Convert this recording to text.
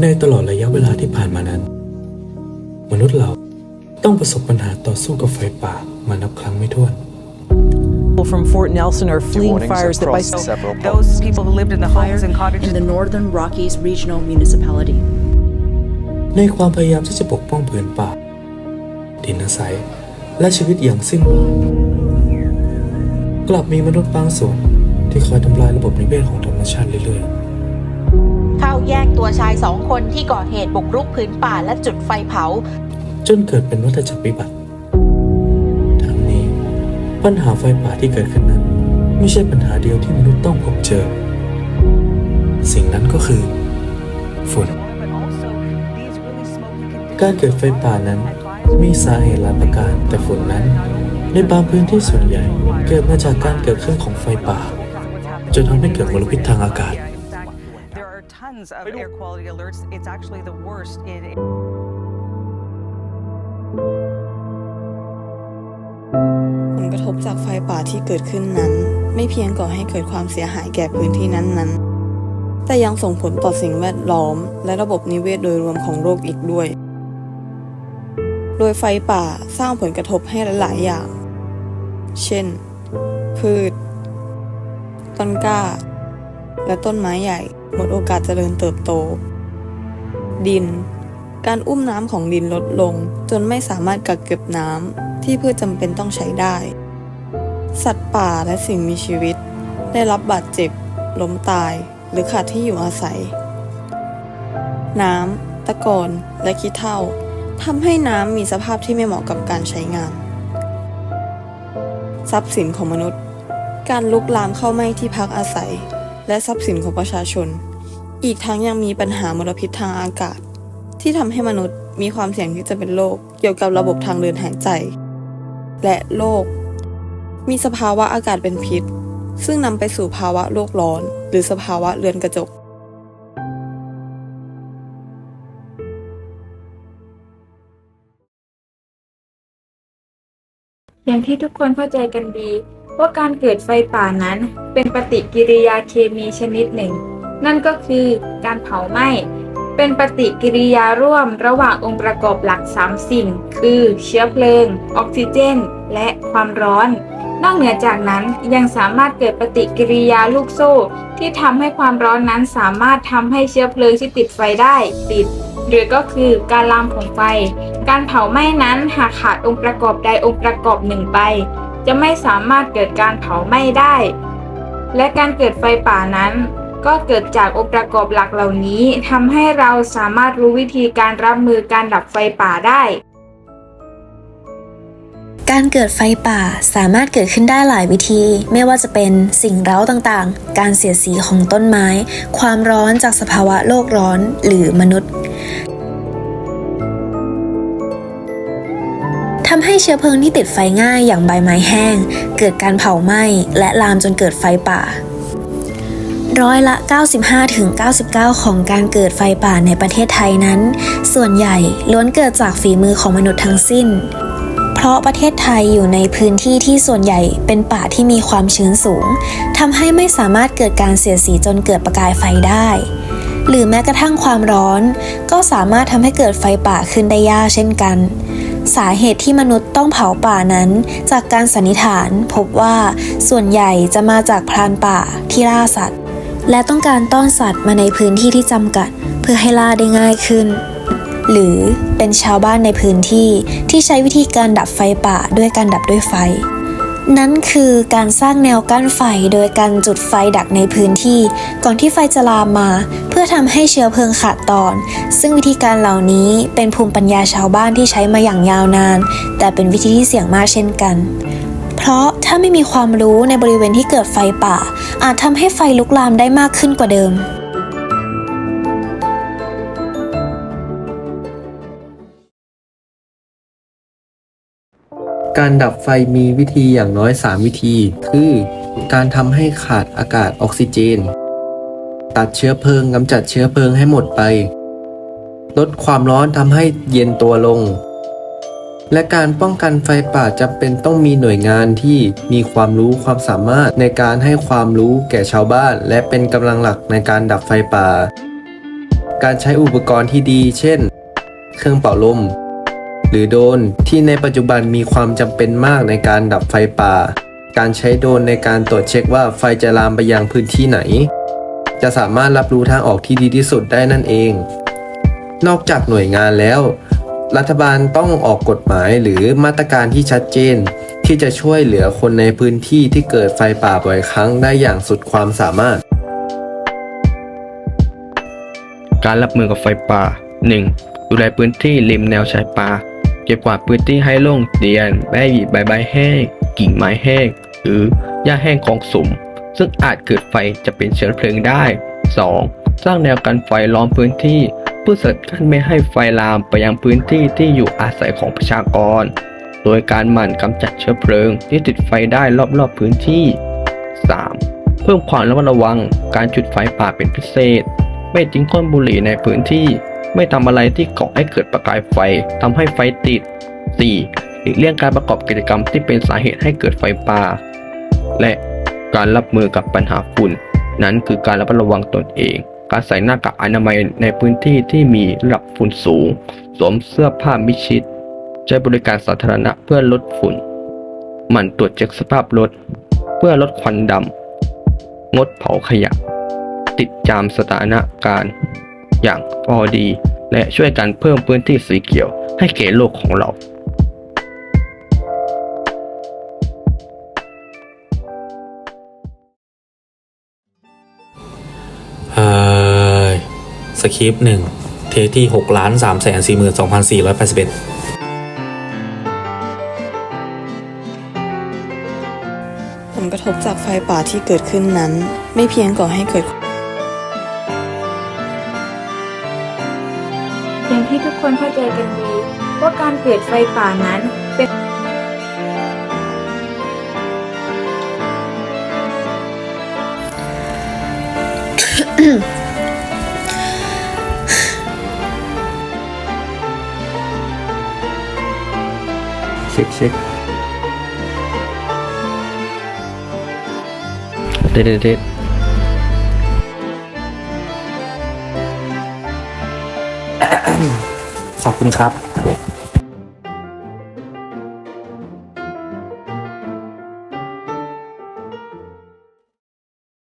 ในตลอดระยะเวลาที่ผ่านมานั้น มนุษย์เราต้องประสบปัญหาต่อสู้กับไฟป่ามานับครั้งไม่ถ้วน People from Fort Nelson are fleeing warnings fires that by across several Those people who lived in the homes and cottages in the Northern Rockies Regional Municipality. ในความพยายามที่จะปกป้องผืนป่าดินอาศัย และชีวิตอย่างสิ้นหวังก ลับมีมนุษย์บางส่วน ที่คอยทำลายระบบนิเวศของธรรมชาติเรื่อยเข้าแยกตัวชายสองคนที่ก่อเหตุบุกรุกพื้นป่าและจุดไฟเผาๆจนเกิดเป็นวัฏจักรวิบัติทั้งนี้ ปัญหาไฟป่าที่เกิดขึ้นนั้น ไม่ใช่ปัญหาเดียวที่มนุษย์ต้องพบเจอ สิ่งนั้นก็คือฝุ่น but also these really smoky conditions การเกิดไฟป่านั้นมีสาเหตุหลายประการแต่ฝุ่นนั้น ในบางพื้นที่ส่วนใหญ่ เกิดมาจากการเกิดขึ้นของไฟป่า จนทำให้เกิดมลพิษทางอากาศ In fact, there are tons of air quality alerts. It's actually the worst in ผลกระทบจากไฟป่าที่เกิดขึ้นนั้น ไม่เพียงก่อให้เกิดความเสียหายแก่พื้นที่นั้นๆ แต่ยังส่งผลต่อสิ่งแวดล้อม และระบบนิเวศโดยรวมของโลกอีกด้วย โดยไฟป่าสร้างผลกระทบให้หลายๆอย่าง เช่น พืช ต้นกล้า และต้นไม้ใหญ่ หมดโอกาสเจริญเติบโต ดิน การอุ้มน้ำของดินลดลง จนไม่สามารถกักเก็บน้ำที่พืชจำเป็นต้องใช้ได้ สัตว์ป่าและสิ่งมีชีวิต ได้รับบาดเจ็บ ล้มตาย หรือขาดที่อยู่อาศัย น้ำตะกอนและขี้เถ้าทำให้น้ำมีสภาพที่ไม่เหมาะกับการใช้งาน ทรัพย์สินของมนุษย์ การลุกลามเข้าไหม้ที่พักอาศัย และทรัพย์สินของประชาชน อีกทั้งยังมีปัญหามลพิษทางอากาศ ที่ทำให้มนุษย์มีความเสี่ยงที่จะเป็นโรคเกี่ยวกับระบบทางเดินหายใจ และโรคมีสภาวะอากาศเป็นพิษ ซึ่งนำไปสู่ภาวะโลกร้อน หรือสภาวะเรือนกระจก อย่างที่ทุกคนเข้าใจกันดี ว่าการเกิดไฟป่านั้นเป็นปฏิกิริยาเคมีชนิดหนึ่ง นั่นก็คือการเผาไหม้เป็นปฏิกิริยาร่วมระหว่างองค์ประกอบหลัก 3 สิ่ง คือเชื้อเพลิง ออกซิเจน และความร้อน นอกเหนือจากนั้นยังสามารถเกิดปฏิกิริยาลูกโซ่ ที่ทำให้ความร้อนนั้นสามารถทำให้เชื้อเพลิงที่ติดไฟได้ติด รือก็คือการลามของไฟ การเผาไหม้นั้นหากขาดองค์ประกอบใดองค์ประกอบหนึ่งไป จะไม่สามารถเกิดการเผาไหม้ได้ และการเกิดไฟป่านั้น ก็เกิดจากองค์ประกอบหลักเหล่านี้ทำให้เราสามารถรู้วิธีการรับมือการดับไฟป่าได้ การเกิดไฟป่าสามารถเกิดขึ้นได้หลายวิธี ไม่ว่าจะเป็นสิ่งเร้าต่างๆ การเสียดสีของต้นไม้ ความร้อนจากสภาวะโลกร้อนหรือมนุษย์ทำให้เชื้อเพลิงที่ติดไฟง่ายอย่างใบไม้แห้ง เกิดการเผาไหม้และลามจนเกิดไฟป่าร้อยละ 95-99 ของการเกิดไฟป่าในประเทศไทยนั้น ส่วนใหญ่ล้วนเกิดจากฝีมือของมนุษย์ทั้งสิ้น ราะประเทศไทยอยู่ในพื้นที่ที่ส่วนใหญ่เป็นป่าที่มีความชื้นสูงทำให้ไม่สามารถเกิดการเสียสีจนเกิดประกายไฟได้ หรือแม้กระทั่งความร้อน ก็สามารถทำให้เกิดไฟป่าขึ้นได้ยากเช่นกัน สาเหตุที่มนุษย์ต้องเผาป่านั้น จากการสันนิษฐานพบว่าส่วนใหญ่จะมาจากพรานป่าที่ล่าสัตว์ และต้องการต้อนสัตว์มาในพื้นที่ที่จำกัด เพื่อให้ล่าได้ง่ายขึ้น หรือเป็นชาวบ้านในพื้นที่ที่ใช้วิธีการดับไฟป่าด้วยการดับด้วยไฟ นั่นคือการสร้างแนวกั้นไฟโดยการจุดไฟดักในพื้นที่ ก่อนที่ไฟจะลามมา เพื่อทำให้เชื้อเพลิงขาดตอน ซึ่งวิธีการเหล่านี้เป็นภูมิปัญญาชาวบ้านที่ใช้มาอย่างยาวนาน แต่เป็นวิธีที่เสี่ยงมากเช่นกันเพราะถ้าไม่มีความรู้ในบริเวณที่เกิดไฟป่า อาจทำให้ไฟลุกลามได้มากขึ้นกว่าเดิม การดับไฟมีวิธีอย่างน้อย 3 วิธี คือ การทำให้ขาดอากาศออกซิเจน ตัดเชื้อเพลิงกำจัดเชื้อเพลิงให้หมดไป ลดความร้อนทำให้เย็นตัวลง และการป้องกันไฟป่าจำเป็นต้องมีหน่วยงานที่มีความรู้ความสามารถในการให้ความรู้แก่ชาวบ้าน และเป็นกำลังหลักในการดับไฟป่า การใช้อุปกรณ์ที่ดี เช่น เครื่องเป่าลม หรือโดนที่ในปัจจุบันมีความจำเป็นมากในการดับไฟป่า การใช้โดนในการตรวจเช็คว่าไฟจะลามไปยังพื้นที่ไหน จะสามารถรับรู้ทางออกที่ดีที่สุดได้นั่นเอง นอกจากหน่วยงานแล้ว รัฐบาลต้องออกกฎหมายหรือมาตรการที่ชัดเจน ที่จะช่วยเหลือคนในพื้นที่ที่เกิดไฟป่าบ่อยครั้งได้อย่างสุดความสามารถการรับมือกับไฟป่า 1. ดูแลพื้นที่ริมแนวชายป่า เก็บกวาดพื้นที่ให้โล่งเตียนใบหยีใบใบแห้ง กิ่งไม้แห้ง หรือหญ้าแห้งกองสุม ซึ่งอาจเกิดไฟจะเป็นเชื้อเพลิงได้ 2. สร้างแนวกันไฟล้อมพื้นที่เพื่อสกัดกั้นไม่ให้ไฟลามไปยังพื้นที่ที่อยู่อาศัยของประชากร โดยการหมั่นกำจัดเชื้อเพลิงที่ติดไฟได้รอบๆพื้นที่ 3. เพิ่มความระมัดระวังการจุดไฟป่าเป็นพิเศษ ไม่ทิ้งก้นบุหรี่ในพื้นที่ ไม่ทำอะไรที่ก่อให้เกิดประกายไฟทำให้ไฟติด 4. หลีกเลี่ยงการประกอบกิจกรรมที่เป็นสาเหตุให้เกิดไฟป่า และการรับมือกับปัญหาฝุ่น นั้นคือการระมัดระวังตนเอง การใส่หน้ากากอนามัยในพื้นที่ที่มีระดับฝุ่นสูง สวมเสื้อผ้ามิชิด ใช้บริการสาธารณะเพื่อลดฝุ่น หมั่นตรวจเช็คสภาพรถ เพื่อลดควันดำงดเผาขยะ ติดจามสถานการณ์ อย่างพอดี และช่วยกันเพิ่มพื้นที่สีเขียวให้แก่โลกของเราเฮ้ยสคริปต์หนึ่งเทคที่6ล้าน3แสน4 2 4 8 1ผลกระทบจากไฟป่าที่เกิดขึ้นนั้น ไม่เพียงก่อให้เกิด ที่ทุกคนเข้าใจกันดีว่าการเกิดไฟป่านั้นเป็นเช็คเช็คเด็ดเด็ด ขอบคุณครับ